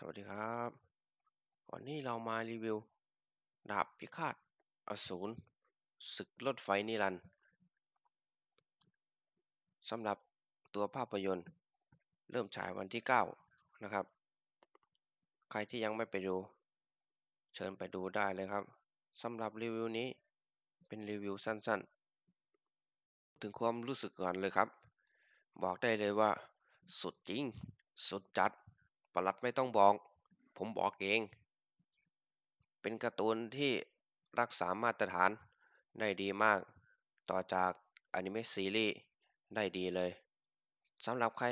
สวัสดีครับวันนี้เรามารีวิว ดาบพิฆาตอสูรศึกรถไฟนิรันด์สำหรับตัวภาพยนตร์ เริ่มฉายวันที่ 9 นะครับ ใครที่ยังไม่ไปดู เชิญไปดูได้เลยครับสำหรับรีวิวนี้เป็นรีวิวสั้นๆ ถึงความรู้สึกก่อนเลยครับ บอกได้เลยว่า สุดจริง สุดจัด ประหลัดไม่ต้องบอก ผมบอกเอง เป็นการ์ตูนที่รักษามาตรฐานได้ดีมาก ต่อจากอนิเมะซีรีส์ได้ดีเลยสำหรับใคร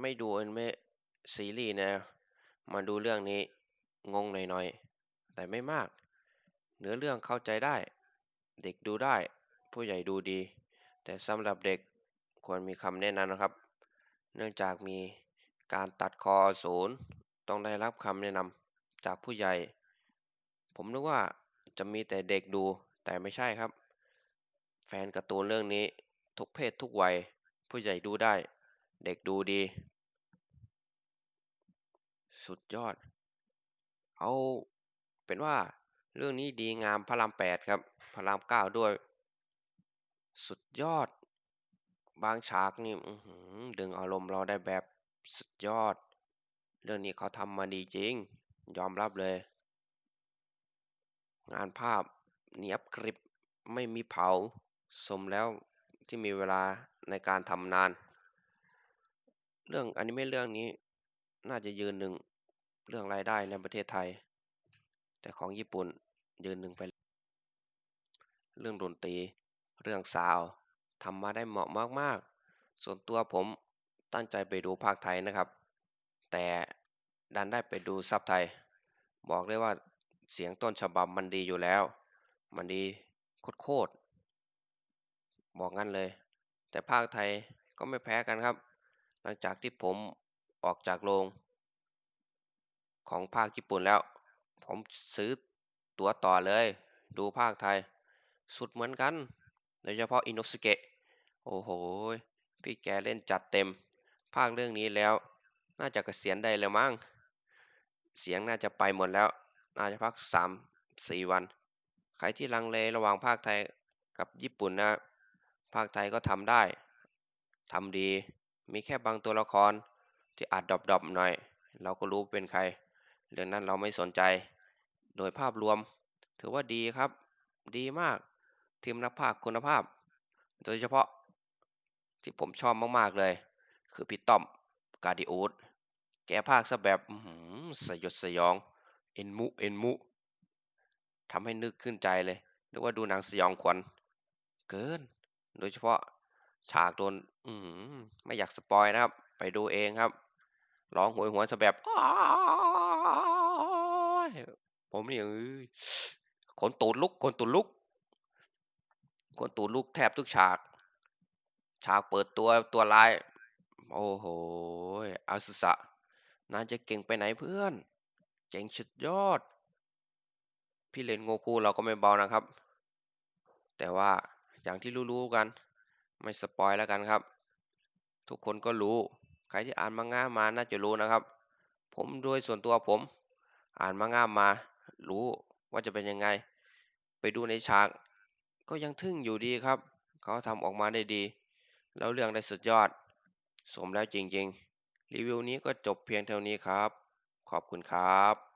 ไม่ดูอนิเมะซีรีส์นะมาดูเรื่องนี้งงหน่อยๆ แต่ไม่มาก เนื้อเรื่องเข้าใจได้ เด็กดูได้ ผู้ใหญ่ดูดี แต่สำหรับเด็กควรมีคำแนะนำนะครับ เนื่องจากมี การตัดคอศูนย์ต้องได้รับคำแนะนำจากผู้ใหญ่ ผมนึกว่าจะมีแต่เด็กดูแต่ไม่ใช่ครับ แฟนการ์ตูนเรื่องนี้ทุกเพศทุกวัย ผู้ใหญ่ดูได้ เด็กดูดี สุดยอด เอาเป็นว่าเรื่องนี้ดีงามพระรามแปดครับพระรามเก้าด้วย สุดยอด บางฉากนี่ดึงอารมณ์เราได้แบบ สุดยอด เรื่องนี้เขาทำมาดีจริง ยอมรับเลย งานภาพเนียบกริบไม่มีเผา สมแล้วที่มีเวลาในการทำนาน เรื่องอนิเมะเรื่องนี้น่าจะยืนหนึ่งเรื่องรายได้ในประเทศไทย แต่ของญี่ปุ่นยืนหนึ่งไป เรื่องดนตรี เรื่องซาวทำมาได้เหมาะมาก ๆ ส่วนตัวผม ตั้งใจไปดูภาคไทยนะครับ แต่ดันได้ไปดูซับไทย บอกได้ว่าเสียงต้นฉบับมันดีอยู่แล้ว มันดีโคตรๆบอกงั้นเลย แต่ภาคไทยก็ไม่แพ้กันครับ หลังจากที่ผมออกจากโรง ของภาคญี่ปุ่นแล้ว ผมซื้อตั๋วต่อเลย ดูภาคไทย สุดเหมือนกัน โดยเฉพาะอินโนสเกะ โอ้โห พี่แกเล่นจัดเต็ม ภาคเรื่องนี้แล้ว น่าจะเกษียณได้แล้วมั้ง เสียงน่าจะไปหมดแล้ว น่าจะพักสามสี่วัน ใครที่ลังเลระหว่างภาคไทยกับญี่ปุ่นนะ ภาคไทยก็ทำได้ ทำดี มีแค่บางตัวละครที่อาจดรอปๆหน่อย เราก็รู้เป็นใคร เรื่องนั้นเราไม่สนใจ โดยภาพรวม ถือว่าดีครับ ดีมาก ทีมนักภาคคุณภาพ โดยเฉพาะที่ผมชอบมาก ๆ เลย คือพี่ต้อมกาดิโอูดแกภาคซะแบบสยดสยอง เอ็นมุ เอ็นมุทำให้นึกขึ้นใจเลย นึกว่าดูหนังสยองขวัญเกิน โดยเฉพาะฉากโดนอืมไม่อยากสปอยนะครับ ไปดูเองครับร้องหวยหัวซะแบบผมนี่เอ้ยขนตูดลุกขนตูดลุกขนตูดลุกแทบทุกฉาก ฉากเปิดตัวตัวลาย โอ้โหอาสุสะน่าจะเก่งไปไหนเพื่อน เก่งสุดยอด พี่เลนโงคูเราก็ไม่เบานะครับ แต่ว่าอย่างที่รู้ๆกัน ไม่สปอยแล้วกันครับ ทุกคนก็รู้ ใครที่อ่านมังงะมาน่าจะรู้นะครับ ผมโดยส่วนตัวผม อ่านมังงะมา รู้ว่าจะเป็นยังไง ไปดูในฉาก ก็ยังทึ่งอยู่ดีครับ เขาทำออกมาได้ดี แล้วเรื่องได้สุดยอด สมแล้วจริงๆ รีวิวนี้ก็จบเพียงเท่านี้ครับ ขอบคุณครับ